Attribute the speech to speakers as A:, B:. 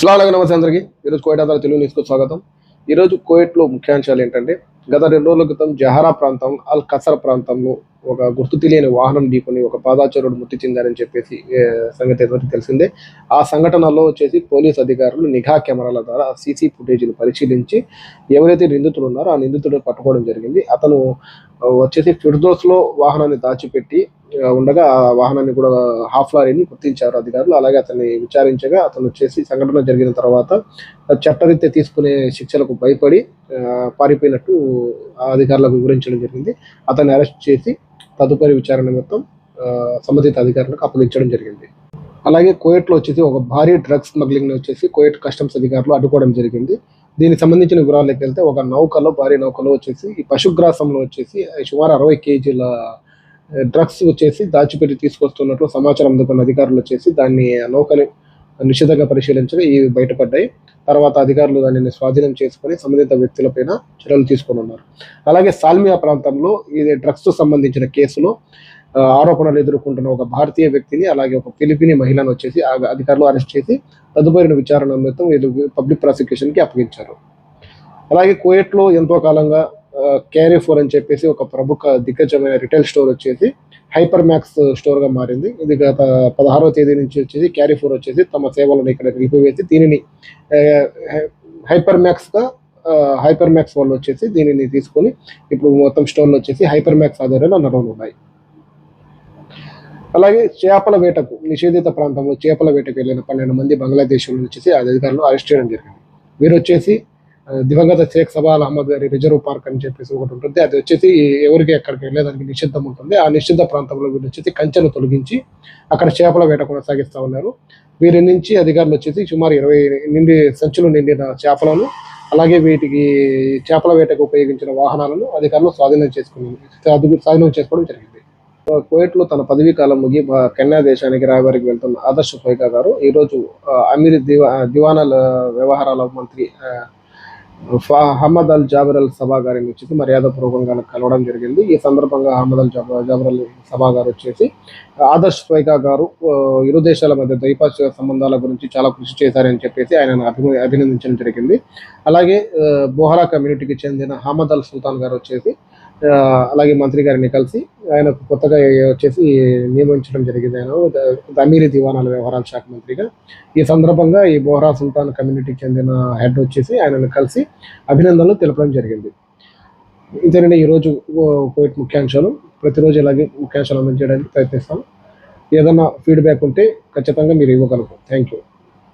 A: Slag నమస్తే అందరికీ. ఈరోజు కోయట ఆధార తెలుగు న్యూస్కు స్వాగతం. ఈరోజు కోయట్లో ముఖ్యాంశాలు ఏంటంటే గత రెండు రోజుల క్రితం జహారా ప్రాంతం అల్ కసర్ ప్రాంతంలో ఒక గుర్తు తెలియని వాహనం ఢీకొని ఒక పాదాచారుడు మృతి చెందారని చెప్పేసి సంగతి ఎవరికి తెలిసిందే. ఆ సంఘటనలో వచ్చేసి పోలీస్ అధికారులు నిఘా కెమెరాల ద్వారా సీసీ ఫుటేజీని పరిశీలించి ఎవరైతే నిందితుడు ఉన్నారో ఆ నిందితుడు పట్టుకోవడం జరిగింది. అతను వచ్చేసి ఫిర్దోస్లో వాహనాన్ని దాచిపెట్టి ఉండగా ఆ వాహనాన్ని కూడా హాఫ్ లారీని గుర్తించారు అధికారులు. అలాగే అతన్ని విచారించగా అతను వచ్చేసి సంఘటన జరిగిన తర్వాత చట్టరీత్యా తీసుకునే శిక్షలకు భయపడి పారిపోయినట్టు ఆ అధికారులకు వివరించడం జరిగింది. అతన్ని అరెస్ట్ చేసి తదుపరి విచారణ నిమిత్తం సంబంధిత అధికారులకు అప్పగించడం జరిగింది. అలాగే కోయట్లో వచ్చేసి ఒక భారీ డ్రగ్స్ స్మగ్లింగ్ని వచ్చేసి కోయట్ కస్టమ్స్ అధికారులు అడ్డుకోవడం జరిగింది. దీనికి సంబంధించిన వివరాలకు వెళ్తే ఒక నౌకలో భారీ నౌకలో వచ్చేసి ఈ పశుగ్రాసంలో వచ్చేసి సుమారు అరవై కేజీల డ్రగ్స్ వచ్చేసి దాచిపెట్టి తీసుకొస్తున్నట్లు సమాచారం అందుకున్న అధికారులు వచ్చేసి దాన్ని ఆ నౌకని నిషేధంగా పరిశీలించగా ఇవి బయటపడ్డాయి. తర్వాత అధికారులు దానిని స్వాధీనం చేసుకుని సంబంధిత వ్యక్తులపైన చర్యలు తీసుకొని ఉన్నారు. అలాగే సాల్మియా ప్రాంతంలో ఇది డ్రగ్స్తో సంబంధించిన కేసులో ఆరోపణలు ఎదుర్కొంటున్న ఒక భారతీయ వ్యక్తిని అలాగే ఒక ఫిలిపిని మహిళను వచ్చేసి ఆ అధికారులు అరెస్ట్ చేసి తదుపరి విచారణ నిమిత్తం వీళ్ళు పబ్లిక్ ప్రాసిక్యూషన్కి అప్పగించారు. అలాగే కోయట్లో ఎంతో కాలంగా క్యారీ ఫోర్ అని చెప్పేసి ఒక ప్రముఖ దిగ్గజమైన రిటైల్ స్టోర్ వచ్చేసి హైపర్ మ్యాక్స్ స్టోర్గా మారింది. ఇది గత పదహారవ తేదీ నుంచి వచ్చేసి క్యారీ ఫోర్ వచ్చేసి తమ సేవలను ఇక్కడ నిలిపివేసి దీనిని హైపర్ మ్యాక్స్గా హైపర్ మ్యాక్స్ వాళ్ళు వచ్చేసి దీనిని తీసుకొని ఇప్పుడు మొత్తం స్టోర్లు వచ్చేసి హైపర్ మ్యాక్స్ ఆధ్వర్యంలో నడవనున్నాయి అలాగే చేపల వేటకు నిషేధిత ప్రాంతంలో చేపల వేటకు వెళ్ళిన పన్నెండు మంది బంగ్లాదేశ్ వచ్చేసి ఆ అధికారులు అరెస్ట్ చేయడం జరిగింది. వీరు వచ్చేసి దివంగత షేక్ సబాల్ అహ్మద్ గారి రిజర్వ్ పార్క్ అని చెప్పేసి ఒకటి ఉంటుంది. అది వచ్చేసి ఎవరికి ఎక్కడికి వెళ్ళేదానికి నిషిద్ధం ఉంటుంది. ఆ నిషిద్ధ ప్రాంతంలో వీళ్ళు వచ్చేసి కంచెను తొలగించి అక్కడ చేపల వేట కొనసాగిస్తా ఉన్నారు. వీరి నుంచి అధికారులు వచ్చేసి సుమారు ఇరవై నిండి సంచులు నిండిన చేపలను అలాగే వీటికి చేపల వేటకు ఉపయోగించిన వాహనాలను అధికారులు స్వాధీనం చేసుకుని స్వాధీనం చేసుకోవడం జరిగింది. కువైట్ తన పదవీ కాలం ముగి కెన్యా దేశానికి రాయబారికి వెళ్తున్న ఆదర్శ్ ఫైకా గారు ఈరోజు అమీర్ దివా దివానాల వ్యవహారాల మంత్రి అహ్మద్ అల్ జాబర్ అల్ సభా గారిని వచ్చేసి మర్యాదపూర్వకంగా కలవడం జరిగింది. ఈ సందర్భంగా Ahmad Al Jaber Jaber Al Sabah garu వచ్చేసి ఆదర్శ్ ఫైకా గారు ఇరు దేశాల మధ్య ద్వైపాక్షిక సంబంధాల గురించి చాలా కృషి చేశారని చెప్పేసి ఆయనను అభి అభినందించడం జరిగింది. అలాగే బోహరా కమ్యూనిటీకి చెందిన అహ్మద్ అల్ సుల్తాన్ గారు వచ్చేసి అలాగే మంత్రి గారిని కలిసి ఆయనకు కొత్తగా వచ్చేసి నియమించడం జరిగింది ఆయన. ద- అమీరీ దివానాల వ్యవహారాల శాఖ మంత్రిగా. ఈ సందర్భంగా ఈ బోహరా సుల్తాన్ కమ్యూనిటీకి చెందిన హెడ్ వచ్చేసి ఆయనను కలిసి అభినందనలు తెలపడం జరిగింది. ఇదేనండి ఈరోజు కోవిడ్ ముఖ్యాంశాలు. ప్రతిరోజు ఇలాగే ముఖ్యాంశాలు అందించడానికి ప్రయత్నిస్తాను ఏదైనా ఫీడ్బ్యాక్ ఉంటే ఖచ్చితంగా మీరు ఇవ్వగలరు థ్యాంక్ యూ